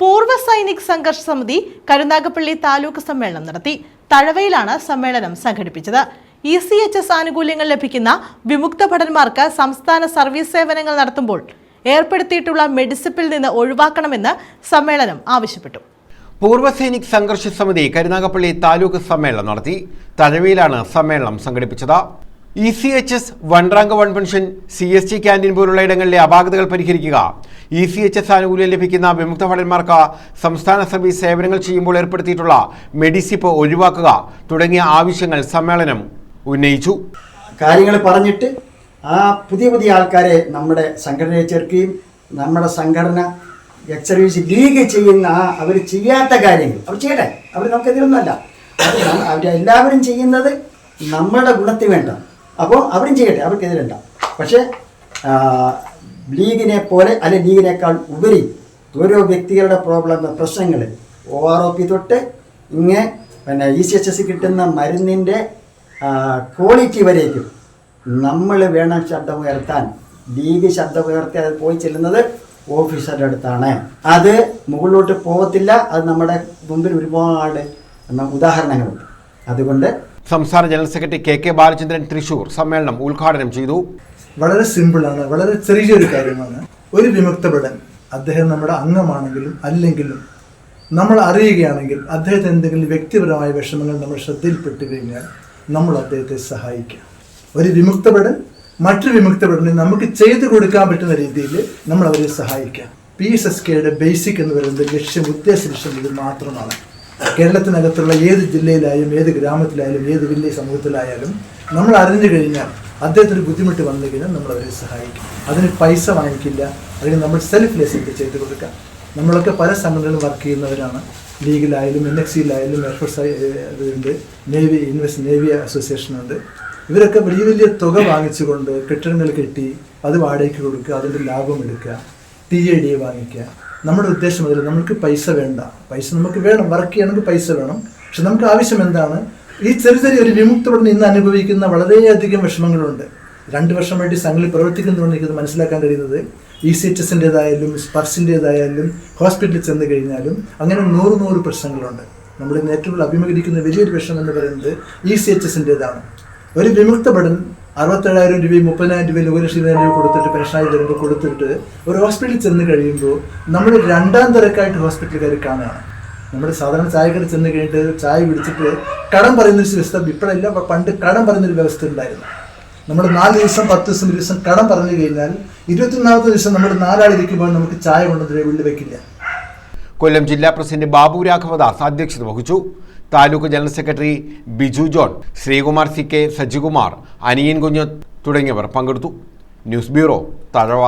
പൂർവ സൈനിക് സംഘർഷ സമിതി കരുനാഗപ്പള്ളി താലൂക്ക് സമ്മേളനം നടത്തി. തഴവയിലാണ് സമ്മേളനം സംഘടിപ്പിച്ചത്. ഇ സി എച്ച് എസ് ആനുകൂല്യങ്ങൾ ലഭിക്കുന്ന വിമുക്ത ഭടന്മാർക്ക് സംസ്ഥാന സർവീസ് സേവനങ്ങൾ നടത്തുമ്പോൾ ഏർപ്പെടുത്തിയിട്ടുള്ള മെഡിസിപ്പിൽ നിന്ന് ഒഴിവാക്കണമെന്ന് സമ്മേളനം ആവശ്യപ്പെട്ടു. പൂർവ സൈനിക് സംഘർഷ സമിതി കരുനാഗപ്പള്ളി താലൂക്ക് സമ്മേളനം നടത്തി. തഴവയിലാണ് സമ്മേളനം സംഘടിപ്പിച്ചത്. E C H S one rank one pension C S T canteen പോലുള്ള ഇടങ്ങളിലെ അപാകതകൾ പരിഹരിക്കുക. ഇ സി എച്ച് എസ് ആനുകൂല്യം ലഭിക്കുന്ന വിമുക്ത ഭടന്മാർക്ക് സംസ്ഥാന സർവീസ് സേവനങ്ങൾ ചെയ്യുമ്പോൾ ഏർപ്പെടുത്തിയിട്ടുള്ള മെഡിസിപ്പ് ഒഴിവാക്കുക തുടങ്ങിയ ആവശ്യങ്ങൾ സമ്മേളനം ഉന്നയിച്ചു. കാര്യങ്ങൾ പറഞ്ഞിട്ട് ആ പുതിയ പുതിയ ആൾക്കാരെ നമ്മുടെ സംഘടനയെ ചേർക്കുകയും നമ്മുടെ സംഘടന എക്സ് സർവീസ് ലീഗ് ചെയ്യുന്ന അവർ ചെയ്യാത്ത കാര്യങ്ങൾ അവർ ചെയ്യട്ടെ അവർ നമുക്കെതിരൊന്നുമല്ല അവരെല്ലാവരും ചെയ്യുന്നത് നമ്മുടെ ഗുണത്തിന് വേണ്ട. അപ്പോൾ അവരും ചെയ്യട്ടെ അവർക്കെതിരണ്ട പക്ഷേ ലീഗിനെ പോലെ അല്ലെ ലീഗിനേക്കാൾ ഉപരി ഓരോ വ്യക്തികളുടെ പ്രോബ്ലം പ്രശ്നങ്ങൾ ഒ ആർ ഒ പി തൊട്ട് ഇങ്ങനെ പിന്നെ ഇ സി എച്ച് എസ് കിട്ടുന്ന മരുന്നിന്റെ ക്വാളിറ്റി വരേക്കും. നമ്മൾ വേണം ശബ്ദം ഉയർത്താൻ ലീഗ് ശബ്ദം ഉയർത്തി അത് പോയി ചെല്ലുന്നത് ഓഫീസറുടെ അടുത്താണ്. അത് മുകളിലോട്ട് പോകത്തില്ല. അത് നമ്മുടെ മുമ്പിൽ ഒരുപാട് ഉദാഹരണങ്ങളുണ്ട്. അതുകൊണ്ട് സംസ്ഥാന general secretary K K Balachandran Thrissur സമ്മേളനം ഉദ്ഘാടനം ചെയ്തു. വളരെ സിമ്പിളാണ് വളരെ ചെറിയൊരു കാര്യമാണ്. ഒരു വിമുക്തഭടൻ അദ്ദേഹം നമ്മുടെ അംഗമാണെങ്കിലും അല്ലെങ്കിലും നമ്മൾ അറിയുകയാണെങ്കിൽ അദ്ദേഹത്തിന് എന്തെങ്കിലും വ്യക്തിപരമായ വിഷമങ്ങൾ നമ്മൾ ശ്രദ്ധയിൽപ്പെട്ട് കഴിഞ്ഞാൽ നമ്മൾ അദ്ദേഹത്തെ സഹായിക്കാം. ഒരു വിമുക്തഭടൻ മറ്റൊരു വിമുക്തഭടനെ നമുക്ക് ചെയ്തു കൊടുക്കാൻ പറ്റുന്ന രീതിയിൽ നമ്മൾ അവരെ സഹായിക്കാം. പി എസ് എസ് കെയുടെ ബേസിക് എന്ന് പറയുന്നത് ലക്ഷ്യം ഉദ്ദേശ ലക്ഷ്യം ഇത് മാത്രമാണ്. കേരളത്തിനകത്തുള്ള ഏത് ജില്ലയിലായാലും ഏത് ഗ്രാമത്തിലായാലും ഏത് വലിയ സമൂഹത്തിലായാലും നമ്മൾ അറിഞ്ഞു കഴിഞ്ഞാൽ അദ്ദേഹത്തിന് ബുദ്ധിമുട്ട് വന്നു കഴിഞ്ഞാൽ നമ്മൾ അവരെ സഹായിക്കും. അതിന് പൈസ വാങ്ങിക്കില്ല. അതിന് നമ്മൾ സെൽഫ് ലെസിറ്റ് ചെയ്ത് കൊടുക്കാം. നമ്മളൊക്കെ പല സംഘടനകളും വർക്ക് ചെയ്യുന്നവരാണ്. ലീഗിലായാലും എൻ എക്സ് സിയിലായാലും എയർഫോഴ്സ് ഉണ്ട്. നേവി ഇൻവെസ്റ്റ് നേവി അസോസിയേഷൻ ഉണ്ട്. ഇവരൊക്കെ വലിയ വലിയ തുക വാങ്ങിച്ചുകൊണ്ട് കെട്ടിടങ്ങൾ കെട്ടി അത് വാടകയ്ക്ക് കൊടുക്കുക അതിന്റെ ലാഭം എടുക്കുക ടി എ ഡി വാങ്ങിക്കുക. നമ്മുടെ ഉദ്ദേശം അതിൽ നമുക്ക് പൈസ വേണ്ട. പൈസ നമുക്ക് വേണം. വർക്ക് ചെയ്യണമെങ്കിൽ പൈസ വേണം. പക്ഷെ നമുക്ക് ആവശ്യം എന്താണ്? ഈ ചെറിയ ചെറിയ ഒരു വിമുക്തപ്പെടണം ഇന്ന് അനുഭവിക്കുന്ന വളരെയധികം വിഷമങ്ങളുണ്ട്. രണ്ട് വർഷമായിട്ട് സംഘങ്ങളിൽ പ്രവർത്തിക്കുന്നതുകൊണ്ട് എനിക്കത് മനസ്സിലാക്കാൻ കഴിയുന്നത് ഇ സി എച്ച് എസിന്റെതായാലും സ്പർശിന്റെതായാലും ഹോസ്പിറ്റലിൽ ചെന്ന് കഴിഞ്ഞാലും അങ്ങനെ നൂറ് നൂറ് പ്രശ്നങ്ങളുണ്ട്. ഇന്ന് ഏറ്റവും അഭിമുഖീകരിക്കുന്ന വലിയൊരു പ്രശ്നം എന്ന് പറയുന്നത് ഇ സി എച്ച് എസിന്റെതാണ് ഒരു വിമുക്തപ്പെടൻ അറുപത്തേഴായിരം രൂപയും മുപ്പതിനായിരം രൂപയും ഒരു ലക്ഷം രൂപ കൊടുത്തിട്ട് പെൻഷനായി വരുമ്പോൾ കൊടുത്തിട്ട് ഒരു ഹോസ്പിറ്റലിൽ ചെന്ന് കഴിയുമ്പോൾ നമ്മൾ രണ്ടാം തരക്കായിട്ട് ഹോസ്പിറ്റലുകാർ കാണുകയാണ്. നമ്മൾ സാധാരണ ചായക്കട ചെന്ന് കഴിഞ്ഞിട്ട് ചായ പിടിച്ചിട്ട് കടം പറയുന്ന ഒരു വ്യവസ്ഥ ഇപ്പോഴല്ല പണ്ട് കടം പറയുന്നൊരു വ്യവസ്ഥ ഉണ്ടായിരുന്നു. നമ്മൾ നാല് ദിവസം പത്ത് ദിവസം ഒരു ദിവസം കടം പറഞ്ഞു കഴിഞ്ഞാൽ ഇരുപത്തിനാമത്തെ ദിവസം നമ്മൾ നാലാളിരിക്കുമ്പോൾ നമുക്ക് ചായ കൊണ്ടുവന്നിട്ട് വീട്ടിൽ വെക്കില്ല. കൊല്ലം ജില്ലാ പ്രസിഡന്റ് ബാബു രാഘവദാസ് അധ്യക്ഷത വഹിച്ചു. Taluk general secretary Biju John Sreekumar C K Sajikumar Aniyan Kunju തുടങ്ങിയവർ പങ്കെടുത്തു. News bureau Thazhava.